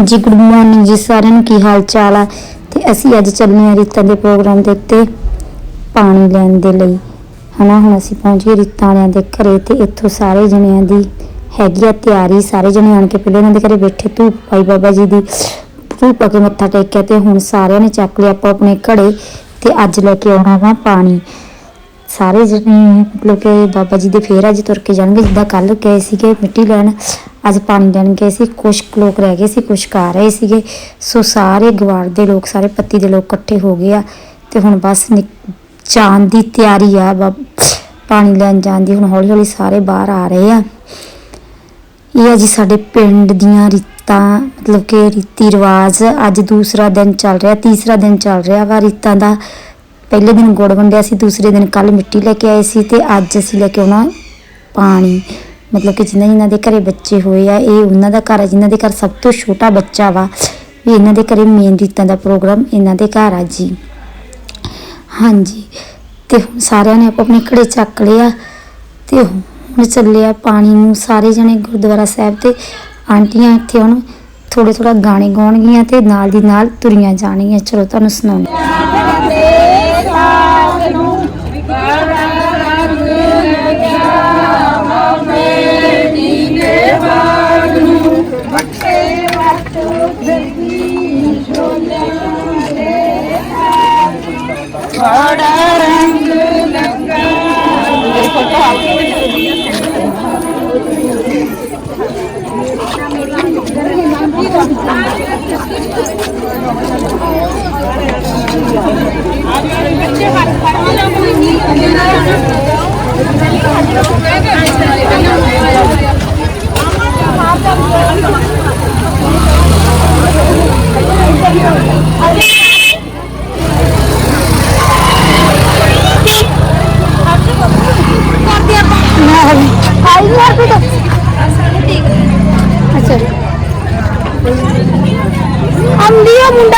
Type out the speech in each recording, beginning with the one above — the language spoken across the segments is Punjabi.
ਹਾਂਜੀ, ਗੁੱਡ ਮਾਰਨਿੰਗ ਜੀ ਸਾਰਿਆਂ ਨੂੰ। ਕੀ ਹਾਲ ਚਾਲ ਆ? ਤੇ ਅਸੀਂ ਅੱਜ ਚੱਲੇ ਹਾਂ ਰੀਤਾਂ ਦੇ ਪ੍ਰੋਗਰਾਮ ਦੇ ਉੱਤੇ ਪਾਣੀ ਲੈਣ ਦੇ ਲਈ। ਹਨਾ, ਹੁਣ ਅਸੀਂ ਪਹੁੰਚ ਗਏ ਰੀਤਾਂ ਵਾਲਿਆਂ ਦੇ ਘਰੇ ਤੇ ਇੱਥੋਂ ਸਾਰੇ ਜਣਿਆਂ ਦੀ ਹੈਗੀ ਆ ਤਿਆਰੀ। ਸਾਰੇ ਜਣੇ ਆਣ ਕੇ ਪਹਿਲੇ ਉਹਨਾਂ ਦੇ ਘਰੇ ਬੈਠੇ। ਧੂਪ ਪਾਈ ਬਾਬਾ ਜੀ ਦੀ। ਧੂਪ ਪਾ ਕੇ ਮੱਥਾ ਟੇਕਿਆ ਤੇ ਹੁਣ ਸਾਰਿਆਂ ਨੇ ਚੱਕ ਲਿਆ ਆਪੋ ਆਪਣੇ ਘੜੇ ਤੇ ਅੱਜ ਲੈ ਕੇ ਆਉਣਾ ਵਾ ਪਾਣੀ। ਸਾਰੇ ਜਣੇ ਮਤਲਬ ਕਿ ਬਾਬਾ ਜੀ ਦੇ ਫੇਰ ਅੱਜ ਤੁਰ ਕੇ ਜਾਣਗੇ, ਜਿੱਦਾਂ ਕੱਲ ਗਏ ਸੀਗੇ ਮਿੱਟੀ ਲੈਣ, ਅੱਜ ਪਾਣੀ ਲੈਣ ਗਏ ਸੀ ਕੁਝ ਲੋਕ ਰਹਿ ਗਏ ਸੀ ਕੁਝ ਆ ਰਹੇ ਸੀਗੇ। ਸੋ ਸਾਰੇ ਗਵਾਰ ਦੇ ਲੋਕ, ਸਾਰੇ ਪੱਤੀ ਦੇ ਲੋਕ ਇਕੱਠੇ ਹੋ ਗਏ ਆ ਤੇ ਹੁਣ ਬਸ ਨਿਕ- ਜਾਣ ਦੀ ਤਿਆਰੀ ਆ, ਬਾ- ਪਾਣੀ ਲੈਣ ਜਾਣ ਦੀ, ਹੁਣ ਹੌਲੀ ਹੌਲੀ ਸਾਰੇ ਬਾਹਰ ਆ ਰਹੇ ਆ। ਇਹ ਆ ਜੀ ਸਾਡੇ ਪਿੰਡ ਦੀਆਂ ਰੀਤਾਂ, ਮਤਲਬ ਕਿ ਰੀਤੀ ਰਿਵਾਜ ਅੱਜ ਦੂਸਰਾ ਦਿਨ ਚੱਲ ਰਿਹਾ, ਤੀਸਰਾ ਦਿਨ ਚੱਲ ਰਿਹਾ ਵਾ ਰੀਤਾਂ ਦਾ। ਪਹਿਲੇ ਦਿਨ ਗੁੜ ਵੰਡਿਆ ਸੀ, ਦੂਸਰੇ ਦਿਨ ਕੱਲ ਮਿੱਟੀ ਲੈ ਕੇ ਆਏ ਸੀ ਤੇ ਅੱਜ ਅਸੀਂ ਲੈ ਕੇ ਆਉਣਾ ਪਾਣੀ। ਮਤਲਬ ਕਿ ਜਿਨ੍ਹਾਂ ਜਿਨ੍ਹਾਂ ਦੇ ਘਰੇ ਬੱਚੇ ਹੋਏ ਆ, ਇਹ ਉਹਨਾਂ ਦਾ ਘਰ ਆ ਜਿਨ੍ਹਾਂ ਦੇ ਘਰ ਸਭ ਤੋਂ ਛੋਟਾ ਬੱਚਾ ਵਾ ਵੀ ਇਹਨਾਂ ਦੇ ਘਰੇ ਮੇਨ ਰੀਤਾਂ ਦਾ ਪ੍ਰੋਗਰਾਮ ਇਹਨਾਂ ਦੇ ਘਰ ਆ ਜੀ। ਹਾਂਜੀ, ਤੇ ਹੁਣ ਸਾਰਿਆਂ ਨੇ ਆਪੋ ਆਪਣੇ ਘੜੇ ਚੱਕ ਲਿਆ ਤੇ ਹੁਣ ਚੱਲਿਆ ਪਾਣੀ ਨੂੰ ਸਾਰੇ ਜਣੇ ਗੁਰਦੁਆਰਾ ਸਾਹਿਬ ਤੇ। ਆਂਟੀਆਂ ਇੱਥੇ ਹੁਣ ਥੋੜੇ ਥੋੜਾ ਗਾਣੇ ਗਾਉਣਗੀਆਂ ਤੇ ਨਾਲ ਦੀ ਨਾਲ ਤੁਰੀਆਂ ਜਾਣਗੀਆਂ। ਚਲੋ, ਤੁਹਾਨੂੰ ਸੁਣਾਉਂਦੀ Thank you.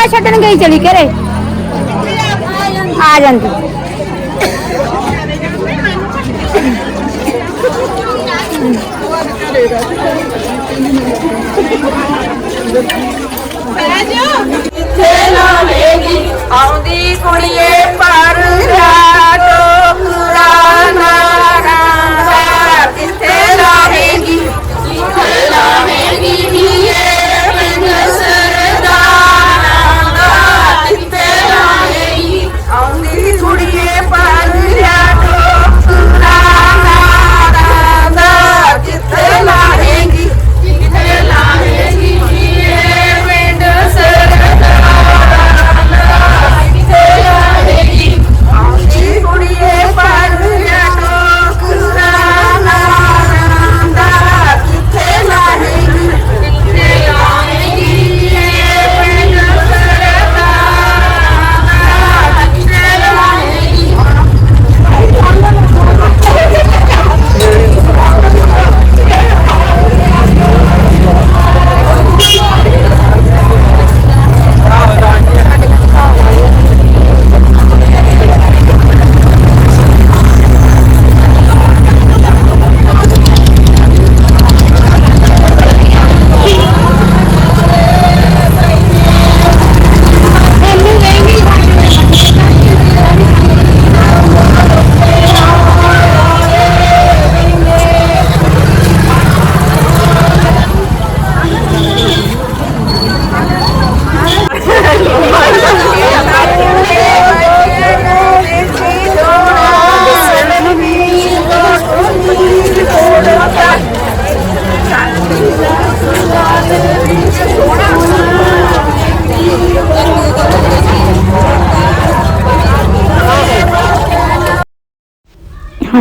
ਮੁੰਡਾ ਛੱਡਣ ਗਈ ਚਲੀ ਘਰੇ। ਆ ਜਾਂਦੀ। ਕਿੱਥੇ ਲਾਵੇਂਗੀ ਆਉਂਦੀ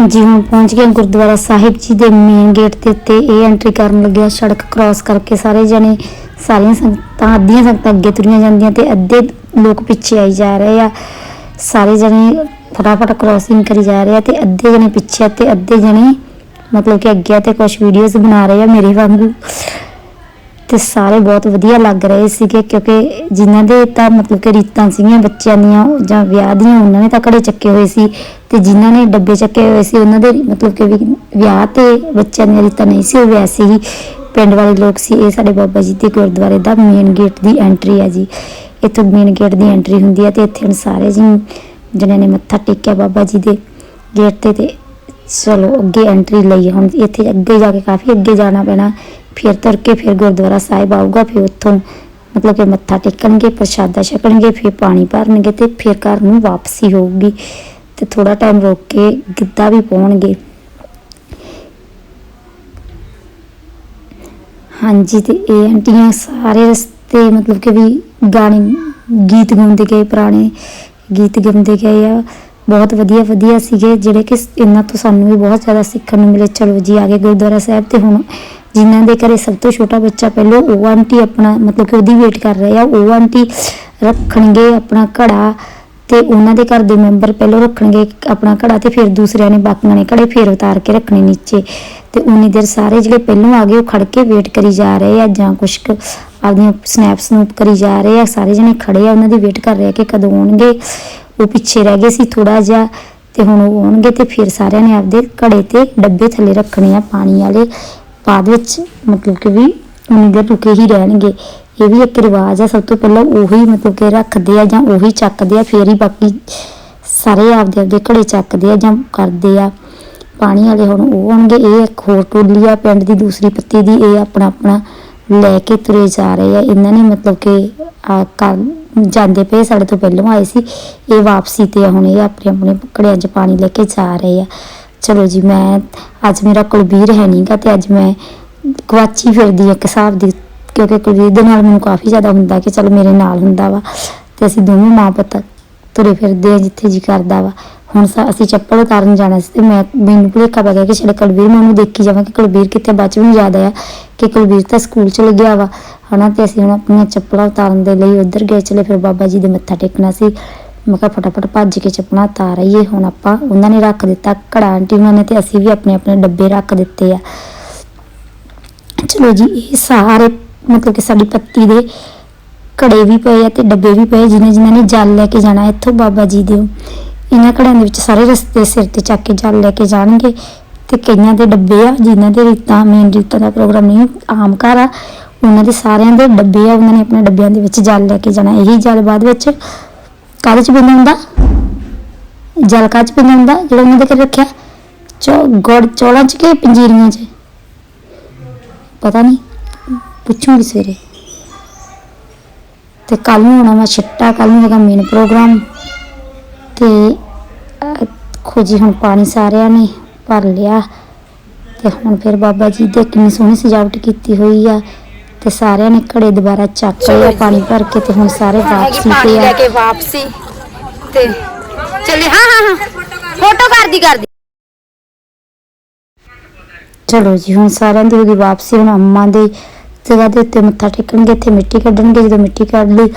ਹਾਂਜੀ, ਹੁਣ ਪਹੁੰਚ ਗਏ ਗੁਰਦੁਆਰਾ ਸਾਹਿਬ ਜੀ ਦੇ ਮੇਨ ਗੇਟ ਦੇ ਉੱਤੇ। ਇਹ ਐਂਟਰੀ ਕਰਨ ਲੱਗਿਆ ਸੜਕ ਕ੍ਰਾਸ ਕਰਕੇ ਸਾਰੇ ਜਣੇ। ਸਾਰੀਆਂ ਸੰਗਤਾਂ, ਅੱਧੀਆਂ ਸੰਗਤਾਂ ਅੱਗੇ ਤੁਰੀਆਂ ਜਾਂਦੀਆਂ ਤੇ ਅੱਧੇ ਲੋਕ ਪਿੱਛੇ ਆਈ ਜਾ ਰਹੇ ਆ। ਸਾਰੇ ਜਣੇ ਫਟਾਫਟ ਕ੍ਰਾਸਿੰਗ ਕਰੀ ਜਾ ਰਹੇ ਆ ਤੇ ਅੱਧੇ ਜਣੇ ਪਿੱਛੇ ਆ ਤੇ ਅੱਧੇ ਜਣੇ ਮਤਲਬ ਕਿ ਅੱਗੇ ਆ ਤੇ ਕੁਝ ਵੀਡੀਓਜ਼ ਬਣਾ ਰਹੇ ਆ ਮੇਰੇ ਵਾਂਗੂ। ਤੇ ਸਾਰੇ ਬਹੁਤ ਵਧੀਆ ਲੱਗ ਰਹੇ ਸੀਗੇ ਕਿਉਂਕਿ ਜਿਨ੍ਹਾਂ ਦੇ ਤਾਂ ਮਤਲਬ ਕਿ ਰੀਤਾਂ ਸੀਗੀਆਂ ਬੱਚਿਆਂ ਦੀਆਂ, ਜਾਂ ਵਿਆਹ ਦੀਆਂ, ਉਹਨਾਂ ਨੇ ਤਾਂ ਘੜੇ ਚੱਕੇ ਹੋਏ ਸੀ ਤੇ ਜਿਨ੍ਹਾਂ ਨੇ ਡੱਬੇ ਚੱਕੇ ਹੋਏ ਸੀ, ਉਹਨਾਂ ਦੇ ਮਤਲਬ ਕਿ ਵੀ ਵਿਆਹ ਤੇ ਬੱਚਿਆਂ ਦੀਆਂ ਰੀਤਾਂ ਨਹੀਂ ਸੀ, ਉਹ ਵੈਸੇ ਹੀ। ਪਿੰਡ ਵਾਲੇ ਲੋਕ ਸੀ, ਇਹ ਸਾਡੇ ਬਾਬਾ ਜੀ ਦੇ ਗੁਰਦੁਆਰੇ ਦਾ ਮੇਨ ਗੇਟ ਦੀ ਐਂਟਰੀ ਹੈ ਜੀ। ਇੱਥੋਂ ਮੇਨ ਗੇਟ ਦੀ ਐਂਟਰੀ ਹੁੰਦੀ ਹੈ ਤੇ ਇੱਥੇ ਹੁਣ ਸਾਰੇ ਜੀ ਜਿਹਨਾਂ ਨੇ ਮੱਥਾ ਟੇਕਿਆ ਬਾਬਾ ਜੀ ਦੇ ਗੇਟ ਤੇ ਤੇ ਚਲੋ ਅੱਗੇ ਐਂਟਰੀ ਲਈ ਹੁਣ ਇੱਥੇ ਅੱਗੇ ਜਾ ਕੇ ਕਾਫੀ ਅੱਗੇ ਜਾਣਾ ਪੈਣਾ। ਫਿਰ ਤੁਰ ਕੇ ਫਿਰ ਗੁਰਦੁਆਰਾ ਸਾਹਿਬ ਆਊਗਾ, ਫਿਰ ਉੱਥੋਂ ਮਤਲਬ ਕਿ ਮੱਥਾ ਟੇਕਣਗੇ, ਪ੍ਰਸ਼ਾਦਾ ਛਕਣਗੇ, ਫਿਰ ਪਾਣੀ ਭਰਨਗੇ ਤੇ ਫਿਰ ਘਰ ਨੂੰ ਵਾਪਸੀ ਹੋਊਗੀ ਤੇ ਥੋੜਾ ਟਾਈਮ ਰੋਕ ਕੇ ਗਿੱਧਾ ਵੀ ਪਾਉਣਗੇ। ਹਾਂਜੀ ਤੇ ਇਹ ਆਂਟੀਆਂ ਸਾਰੇ ਰਸਤੇ ਮਤਲਬ ਕਿ ਵੀ ਗਾਣੇ ਗੀਤ ਗਾਉਂਦੇ ਗਏ, ਪੁਰਾਣੇ ਗੀਤ ਗਾਉਂਦੇ ਗਏ ਆ। ਬਹੁਤ ਵਧੀਆ ਵਧੀਆ ਸੀਗੇ ਜਿਹੜੇ ਕਿ ਇਹਨਾਂ ਤੋਂ ਸਾਨੂੰ ਵੀ ਬਹੁਤ ਜ਼ਿਆਦਾ ਸਿੱਖਣ ਨੂੰ ਮਿਲੇ। ਚਲੋ ਜੀ, ਆ ਗਏ ਗੁਰਦੁਆਰਾ ਸਾਹਿਬ ਤੇ ਹੁਣ ਜਿਨ੍ਹਾਂ ਦੇ ਘਰੇ ਸਭ ਤੋਂ ਛੋਟਾ ਬੱਚਾ ਪਹਿਲਾਂ ਉਹ ਆਂਟੀ ਆਪਣਾ, ਮਤਲਬ ਕਿ ਉਹਦੀ ਵੇਟ ਕਰ ਰਹੇ ਆ। ਉਹ ਆਂਟੀ ਰੱਖਣਗੇ ਆਪਣਾ ਘੜਾ ਤੇ ਉਹਨਾਂ ਦੇ ਘਰ ਦੇ ਮੈਂਬਰ ਪਹਿਲਾਂ ਰੱਖਣਗੇ ਆਪਣਾ ਘੜਾ ਤੇ ਫਿਰ ਦੂਸਰਿਆਂ ਨੇ ਬਾਕੀਆਂ ਨੇ ਘੜੇ ਫੇਰ ਉਤਾਰ ਕੇ ਰੱਖਣੇ ਨੀਚੇ। ਤੇ ਉਨੀ ਦੇਰ ਸਾਰੇ ਜਿਹੜੇ ਪਹਿਲਾਂ ਆ ਗਏ, ਉਹ ਖੜ ਕੇ ਵੇਟ ਕਰੀ ਜਾ ਰਹੇ ਆ ਜਾਂ ਕੁਛ ਕੁ ਆਪਦੀਆਂ ਸਨੈਪ ਸਨੂਪ ਕਰੀ ਜਾ ਰਹੇ ਆ। ਸਾਰੇ ਜਣੇ ਖੜੇ ਆ, ਉਹਨਾਂ ਦੀ ਵੇਟ ਕਰ ਰਹੇ ਆ ਕਿ ਕਦੋਂ ਆਉਣਗੇ। ਉਹ ਪਿੱਛੇ ਰਹਿ ਗਏ ਸੀ ਥੋੜਾ ਜਿਹਾ ਤੇ ਹੁਣ ਉਹ ਆਉਣਗੇ ਤੇ ਫਿਰ ਸਾਰਿਆਂ ਨੇ ਆਪਦੇ ਘੜੇ ਤੇ ਡੱਬੇ ਥੱਲੇ ਰੱਖਣੇ ਆ ਪਾਣੀ ਵਾਲੇ ਬਾਅਦ ਵਿੱਚ, ਮਤਲਬ ਕਿ ਵੀ ਉਨੀ ਦੇਰ ਰੁਕੇ ਹੀ ਰਹਿਣਗੇ। ਇਹ ਵੀ ਇੱਕ ਰਿਵਾਜ ਆ, ਸਭ ਤੋਂ ਪਹਿਲਾਂ ਉਹੀ ਮਤਲਬ ਕਿ ਰੱਖਦੇ ਆ ਜਾਂ ਉਹੀ ਚੱਕਦੇ ਆ, ਫੇਰ ਹੀ ਬਾਕੀ ਸਾਰੇ ਆਪਦੇ ਆਪਦੇ ਘੜੇ ਚੱਕਦੇ ਆ ਜਾਂ ਕਰਦੇ ਆ। ਪਾਣੀ ਵਾਲੇ ਹੁਣ ਉਹ ਆਉਣਗੇ, ਇਹ ਇੱਕ ਹੋਰ ਟੋਲੀ ਆ, ਪਿੰਡ ਦੀ ਦੂਸਰੀ ਪੱਤੀ ਦੀ, ਇਹ ਆਪਣਾ ਆਪਣਾ ਲੈ ਕੇ ਤੁਰੇ ਜਾ ਰਹੇ ਆ। ਇਹਨਾਂ ਨੇ ਮਤਲਬ ਕਿ ਆ ਕਰ ਜਾਂਦੇ ਪਏ, ਸਾਡੇ ਤੋਂ ਪਹਿਲਾਂ ਆਏ ਸੀ। ਇਹ ਵਾਪਸੀ ਤੇ ਹੁਣ ਇਹ ਆਪਣੇ ਆਪਣੇ ਘੜਿਆਂ 'ਚ ਪਾਣੀ ਲੈ ਕੇ ਜਾ ਰਹੇ ਆ। ਚਲੋ ਜੀ, ਮੈਂ ਅੱਜ ਮੇਰਾ ਕੁਲਬੀਰ ਹੈ ਨਹੀਂਗਾ ਤੇ ਅੱਜ ਮੈਂ ਗਵਾਚੀ ਫਿਰਦੀ ਇੱਕ ਹਿਸਾਬ ਦੀ, ਕਿਉਂਕਿ ਕੁਲਬੀਰ ਦੇ ਨਾਲ ਮੈਨੂੰ ਕਾਫੀ ਜ਼ਿਆਦਾ ਹੁੰਦਾ ਕਿ ਚਲ ਮੇਰੇ ਨਾਲ ਹੁੰਦਾ ਵਾ ਤੇ ਅਸੀਂ ਦੋਵੇਂ ਮਾਂ ਪੁੱਤ ਤੁਰੇ ਫਿਰਦੇ ਆ ਜਿੱਥੇ ਜੀ ਕਰਦਾ ਵਾ। ਹੁਣ ਸਾ- ਅਸੀਂ ਚੱਪਲ ਉਤਾਰਨ ਜਾਣਾ ਸੀ ਤੇ ਮੈਂ ਮੈਨੂੰ ਭੁਲੇਖਾ ਪੈ ਗਿਆ ਕਿ ਛੜੇ ਕੁਲਬੀਰ ਮੈਂ ਉਹਨੂੰ ਦੇਖੀ ਜਾਵਾਂ ਕਿ ਕੁਲਬੀਰ ਕਿੱਥੇ ਬਾਅਦ ਚ ਯਾਦ ਆਇਆ ਕਿ ਕੁਲਬੀਰ ਤਾਂ ਸਕੂਲ ਚਲ ਗਿਆ ਵਾ, ਹਨਾ? ਤੇ ਅਸੀਂ ਹੁਣ ਆਪਣੀਆਂ ਚੱਪਲਾਂ ਉਤਾਰਨ ਦੇ ਲਈ ਉੱਧਰ ਗਏ ਚਲੇ, ਫਿਰ ਬਾਬਾ ਜੀ ਦੇ ਮੱਥਾ ਟੇਕਣਾ ਸੀ। ਮੈਂ ਕਿਹਾ, ਫਟਾਫਟ ਭੱਜ ਕੇ ਚੱਪਲਾਂ ਉਤਾਰ ਆਈਏ, ਹੁਣ ਆਪਾਂ ਉਹਨਾਂ ਨੇ ਰੱਖ ਦਿੱਤਾ ਘੜਾ। ਆਂਟੀ ਉਹਨਾਂ ਨੇ ਤੇ ਅਸੀਂ ਵੀ ਆਪਣੇ ਆਪਣੇ ਡੱਬੇ ਰੱਖ ਦਿੱਤੇ ਆ। ਚਲੋ ਜੀ, ਇਹ ਸਾਰੇ ਮਤਲਬ ਕਿ ਸਾਡੀ ਪੱਤੀ ਦੇ ਘੜੇ ਵੀ ਪਏ ਆ ਤੇ ਡੱਬੇ ਵੀ ਪਏ ਜਿਨ੍ਹਾਂ ਜਿਨ੍ਹਾਂ ਨੇ ਜਲ ਲੈ ਕੇ ਜਾਣਾ, ਇੱਥੋਂ ਬਾਬਾ ਜੀ ਦੇ ਇਹਨਾਂ ਘੜਿਆਂ ਦੇ ਵਿੱਚ ਸਾਰੇ ਰਸਤੇ ਸਿਰ ਤੇ ਚੱਕ ਕੇ ਜਲ ਲੈ ਕੇ ਜਾਣਗੇ। ਤੇ ਕਈਆਂ ਦੇ ਡੱਬੇ ਆ, ਜਿਨ੍ਹਾਂ ਦੇ ਰੀਤਾਂ ਮੇਨ ਰੀਤਾਂ ਦਾ ਪ੍ਰੋਗਰਾਮ ਨਹੀਂ, ਆਮ ਘਰ ਆ, ਉਹਨਾਂ ਦੇ ਸਾਰਿਆਂ ਦੇ ਡੱਬੇ ਆ, ਉਹਨਾਂ ਨੇ ਆਪਣੇ ਡੱਬਿਆਂ ਦੇ ਵਿੱਚ ਜਲ ਲੈ ਕੇ ਜਾਣਾ। ਇਹੀ ਜਲ ਬਾਅਦ ਵਿੱਚ ਕਾਹਦੇ ਚ ਪੀਂਦਾ ਹੁੰਦਾ? ਜਲ ਕਾਹਦੇ ਚ ਪੀਂਦਾ ਹੁੰਦਾ? ਜਿਹੜਾ ਉਹਨਾਂ ਦੇ ਘਰ ਰੱਖਿਆ? ਚੋ, ਗੁੜ ਚੌਲਾਂ ਚ ਕਿ ਪੰਜੀਰੀਆਂ ਚ? ਪਤਾ ਨਹੀਂ। ਪੁੱਛੂਗੀ ਸਵੇਰੇ। ਤੇ ਕੱਲ ਨੂੰ ਹੋਣਾ ਵਾ ਛਿੱਟਾ ਕੱਲ ਨੂੰ ਹੈਗਾ ਮੇਨ ਪ੍ਰੋਗਰਾਮ ਤੇ ਅਹ, ਖੋਜੀ ਹੁਣ ਪਾਣੀ ਸਾਰਿਆਂ ਨੇ ਭਰ ਲਿਆ ਤੇ ਹੁਣ ਫਿਰ ਬਾਬਾ ਜੀ ਦੇ ਕਿੰਨੀ ਸੋਹਣੀ ਸਜਾਵਟ ਕੀਤੀ ਹੋਈ ਆ ਤੇ ਸਾਰਿਆਂ ਨੇ ਘੜੇ ਦੁਬਾਰਾ ਚੱਕ ਲਏ ਆ ਪਾਣੀ ਭਰ ਕੇ ਤੇ ਹੁਣ ਸਾਰੇ ਵਾਪਸੀ ਤੇ ਲੈ ਆ ਕੇ ਵਾਪਸੀ ਤੇ ਚੱਲੇ ਹਾਂ ਹਾਂ ਫੋਟੋ ਕਰਦੀ ਕਰਦੀ। ਚਲੋ ਜੀ ਹੁਣ ਸਾਰਿਆਂ ਦੀ ਗਈ ਵਾਪਸੀ ਹੁਣ ਅੰਮਾ ਦੇ ਜਗ੍ਹਾ ਦੇ ਉੱਤੇ ਮੱਥਾ ਟੇਕਣਗੇ ਇੱਥੇ ਮਿੱਟੀ ਕੱਢਣਗੇ ਜਦੋਂ ਮਿੱਟੀ ਕੱਢ ਲਈ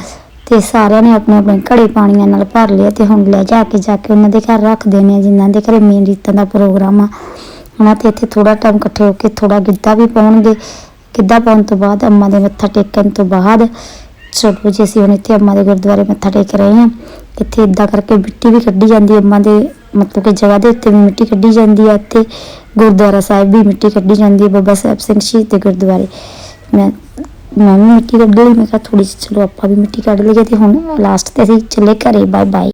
ਤੇ ਸਾਰਿਆਂ ਨੇ ਆਪਣੇ ਆਪਣੇ ਘੜੇ ਪਾਣੀਆਂ ਨਾਲ ਭਰ ਲਿਆ ਤੇ ਹੁਣ ਲੈ ਜਾ ਕੇ ਜਾ ਕੇ ਉਹਨਾਂ ਦੇ ਘਰ ਰੱਖ ਦੇਣੇ ਆ ਜਿਨ੍ਹਾਂ ਦੇ ਘਰੇ ਮੇਨ ਰੀਤਾਂ ਦਾ ਪ੍ਰੋਗਰਾਮ ਆ। ਉਹਨਾਂ ਤੇ ਇੱਥੇ ਥੋੜਾ ਟਾਈਮ ਇਕੱਠੇ ਹੋ ਕੇ ਥੋੜਾ ਗਿੱਧਾ ਵੀ ਪਾਉਣਗੇ। ਗਿੱਧਾ ਪਾਉਣ ਤੋਂ ਬਾਅਦ ਅੰਮਾ ਦੇ ਮੱਥਾ ਟੇਕਣ ਤੋਂ ਬਾਅਦ ਚਲੋ ਜੀ ਅਸੀਂ ਹੁਣ ਇੱਥੇ ਅੰਮਾ ਦੇ ਗੁਰਦੁਆਰੇ ਮੱਥਾ ਟੇਕ ਰਹੇ ਹਾਂ, ਇੱਥੇ ਇਦਾਂ ਕਰਕੇ ਮਿੱਟੀ ਵੀ ਕੱਢੀ ਜਾਂਦੀ ਹੈ ਅੰਮਾ ਦੇ, ਮਤਲਬ ਕਿ ਜਗ੍ਹਾ ਦੇ ਉੱਤੇ ਵੀ ਮਿੱਟੀ ਕੱਢੀ ਜਾਂਦੀ ਹੈ ਤੇ ਗੁਰਦੁਆਰਾ ਸਾਹਿਬ ਵੀ ਮਿੱਟੀ ਕੱਢੀ ਜਾਂਦੀ ਹੈ, ਬਾਬਾ ਸਾਹਿਬ ਸਿੰਘ ਸ਼ਹੀਦ ਦੇ ਗੁਰਦੁਆਰੇ। ਮੈਂ ਮੈਂ ਵੀ ਮਿੱਟੀ ਕੱਢ ਲਈ, ਮੈਂ ਕਿਹਾ ਥੋੜੀ ਜਿਹੀ ਚਲੋ ਆਪਾਂ ਵੀ ਮਿੱਟੀ ਕੱਢ ਲਈਏ ਤੇ ਹੁਣ ਲਾਸਟ ਤੇ ਅਸੀਂ ਚੱਲੇ ਘਰੇ ਬਾਏ ਬਾਏ